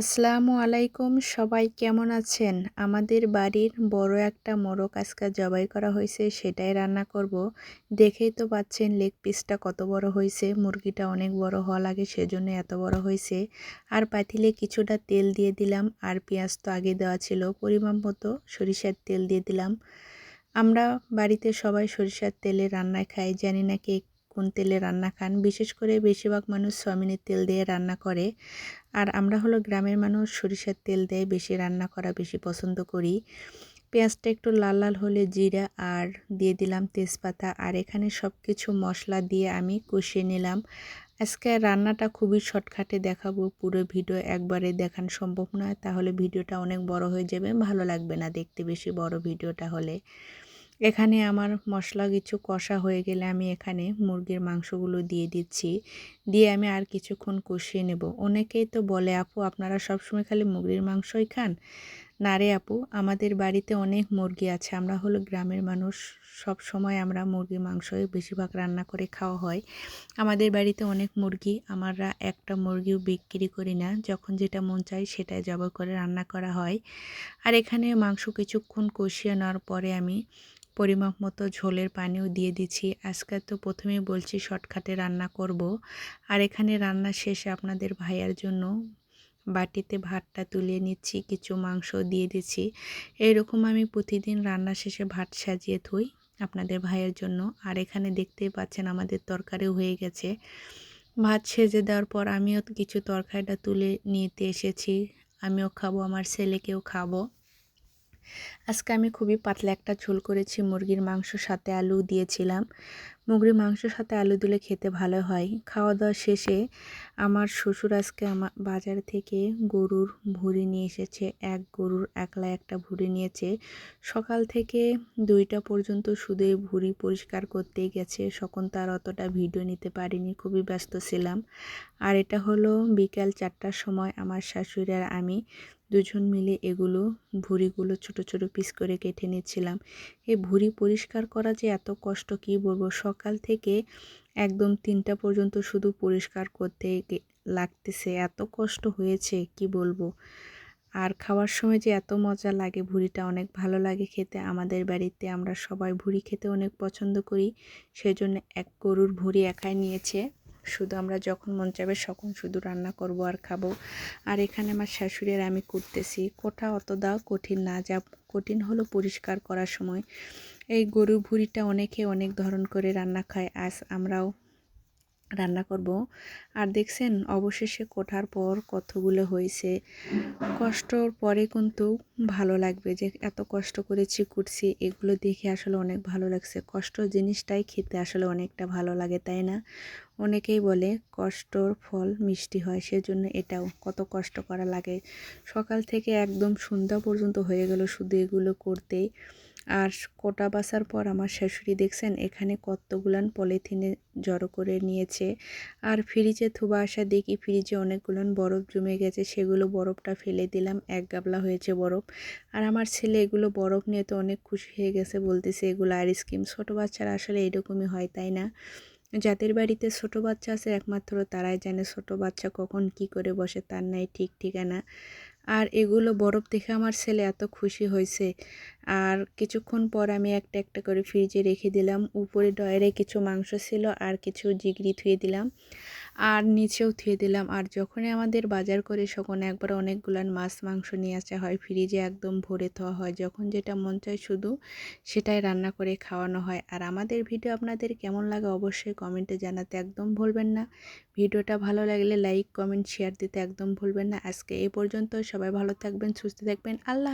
আসসালামু আলাইকুম, সবাই কেমন আছেন? আমাদের বাড়ির বড় একটা মোরগ আজকে জবাই করা হয়েছে, সেটাই রান্না করব। দেখেই তো পাচ্ছেন লেগ পিসটা কত বড় হয়েছে, মুরগিটা অনেক বড় হওয়া লাগে, সেজন্য এত বড় হয়েছে। আর পাতিলে কিছুটা তেল দিয়ে দিলাম, আর পেঁয়াজ তো আগে দেওয়া ছিল, পরিমাণ মতো সরিষার তেল দিয়ে দিলাম। আমরা বাড়িতে সবাই সরিষার তেলে রান্নায় খাই, জানি না কে কোন তেলে রান্না খান, বিশেষ করে বেশিরভাগ মানুষ সয়াবিনের তেল দিয়ে রান্না করে। আর আমরা হলো গ্রামের মানুষ, সরিষার তেল দিয়ে বেশি রান্না করা বেশি পছন্দ করি। পেঁয়াজটা একটু লাল লাল হলে জিরা আর দিয়ে দিলাম তেজপাতা। আর এখানে সব কিছু মশলা দিয়ে আমি কষিয়ে নিলাম। আজকে রান্নাটা খুবই শর্টকাটে দেখাবো, পুরো ভিডিও একবারে দেখান সম্ভব নয়। তাহলে ভিডিওটা অনেক বড় হয়ে যাবে, ভালো লাগবে না দেখতে বেশি বড় ভিডিওটা হলে। এখানে আমার মশলা কিছু কষা হয়ে গেলে আমি এখানে মুরগির মাংসগুলো দিয়ে দিচ্ছি। দিয়ে আমি আর কিছুক্ষণ কষিয়ে নেব। অনেকেই তো বলে, আপু, আপনারা সবসময় খালি মুরগির মাংসই খান? না রে আপু, আমাদের বাড়িতে অনেক মুরগি আছে। আমরা হলো গ্রামের মানুষ। সব সময় আমরা মুরগির মাংসই বেশিরভাগ রান্না করে খাওয়া হয়। আমাদের বাড়িতে অনেক মুরগি। আমরা একটা মুরগিও বিক্রি করি না। যখন যেটা মন চাই সেটাই জবাই করে রান্না করা হয়। আর এখানে মাংস কিছুক্ষণ কষিয়ে নেওয়ার পরে আমি পরিমাপ মতো ঝোলের পানিও দিয়ে দিচ্ছি। আজকে তো প্রথমেই বলছি শর্টকাটে রান্না করব। আর এখানে রান্না শেষে আপনাদের ভাইয়ার জন্য বাটিতে ভাতটা তুলে নিচ্ছি, কিছু মাংস দিয়ে দিচ্ছি। এইরকম আমি প্রতিদিন রান্না শেষে ভাত সাজিয়ে থই আপনাদের ভাইয়ের জন্য। আর এখানে দেখতেই পাচ্ছেন আমাদের তরকারিও হয়ে গেছে। ভাত সেজে দেওয়ার পর আমিও কিছু তরকারিটা তুলে নিতে এসেছি। আমিও খাব, আমার ছেলেকেও খাব। আজকে আমি খুবই পাতলা একটা ঝোল করেছি মুরগির মাংস সাথে আলু দিয়েছিলাম। মুরগির মাংসর সাথে আলু দিলে খেতে ভালো হয়। খাওয়া দাওয়া শেষে আমার শ্বশুর আজকে আমার বাজার থেকে গরুর ভুড়ি নিয়ে এসেছে। এক গরুর একলা একটা ভুড়ি নিয়েছে। সকাল থেকে দুইটা পর্যন্ত শুধু ভুড়ি পরিষ্কার করতেই গেছে। সখন তার অতটা ভিডিও নিতে পারিনি, খুবই ব্যস্ত ছিলাম। আর এটা হলো বিকাল চারটার সময় আমার শাশুড়ি আর আমি দুজন মিলে এগুলো, ভুড়িগুলো ছোট ছোট পিস করে কেটে নিচ্ছিলাম। এই ভুড়ি পরিষ্কার করা যে এত কষ্ট, কি বলব? সকাল থেকে একদম তিনটা পর্যন্ত শুধু পরিষ্কার করতে লাগতেছে। এত কষ্ট হয়েছে, কি বলব? আর খাওয়ার সময় যে এত মজা লাগে, ভুড়িটা অনেক ভালো লাগে খেতে। আমাদের বাড়িতে আমরা সবাই ভুড়ি খেতে অনেক পছন্দ করি। সেজন্য এক গরুর ভুড়ি একাই নিয়েছে। শুধু আমরা যখন মন চাবে তখন শুধু রান্না করব আর খাব। আর এখানে আমার শাশুড়ির আমি করতেছি। কোটা অত দাও কঠিন না। যা কঠিন হলো পরিষ্কার করার সময়। এই গরু ভুড়িটা অনেকে অনেক ধরন করে রান্না খায়। আজ আমরাও রান্না করব। আর দেখছেন, অবশেষে কোঠার পর কতগুলো হয়েছে। কষ্টর পরে কিন্তু ভালো লাগবে যে এত কষ্ট করেছি কুটছি এগুলো দেখে আসলে অনেক ভালো লাগছে। কষ্ট জিনিসটাই খেতে আসলে অনেকটা ভালো লাগে, তাই না? অনেকেই বলে কষ্টর ফল মিষ্টি হয়, সেজন্য এটাও কত কষ্ট করা লাগে। সকাল থেকে একদম সন্ধ্যা পর্যন্ত হয়ে গেল শুধু এগুলো করতেই। আর কোটা বাসার পর আমার শাশুড়ি দেখছেন, এখানে কতগুলান পলিথিনে জড়ো করে নিয়েছে। আর ফ্রিজে থুবা আসা দেখি ফ্রিজে অনেকগুলান বরফ জমে গেছে, সেগুলো বরফটা ফেলে দিলাম, এক গাবলা হয়েছে বরফ। আর আমার ছেলে এগুলো বরফ নিয়ে তো অনেক খুশি হয়ে গেছে, বলতেছে এগুলো আইসক্রিম ছোটো বাচ্চারা আসলে এরকমই হয়, তাই না? যাদের বাড়িতে ছোট বাচ্চা আছে, একমাত্র তারাই জানে ছোট বাচ্চা কখন কি করে বসে, তার নাই ঠিক ঠিকানা। আর এগুলো বরফ দেখে আমার ছেলে এত খুশি হয়েছে। আর কিছুক্ষণ পর আমি একটা একটা করে ফ্রিজে রেখে দিলাম। উপরে ডয়ারে কিছু মাংস ছিল আর কিছু জিগড়ি থুয়ে দিলাম আর নিচেও থুয়ে দিলাম। আর যখনই আমাদের বাজার করে তখন একবার অনেকগুলান মাছ, মাংস নিয়ে আসা হয়, ফ্রিজে একদম ভরে থওয়া হয়। যখন যেটা মন চায় শুধু সেটাই রান্না করে খাওয়ানো হয়। আর আমাদের ভিডিও আপনাদের কেমন লাগে অবশ্যই কমেন্টে জানাতে একদম ভুলবেন না। ভিডিওটা ভালো লাগলে লাইক, কমেন্ট, শেয়ার দিতে একদম ভুলবেন না। আজকে এ পর্যন্ত সবাই ভালো থাকবেন, সুস্থ থাকবেন। আল্লাহ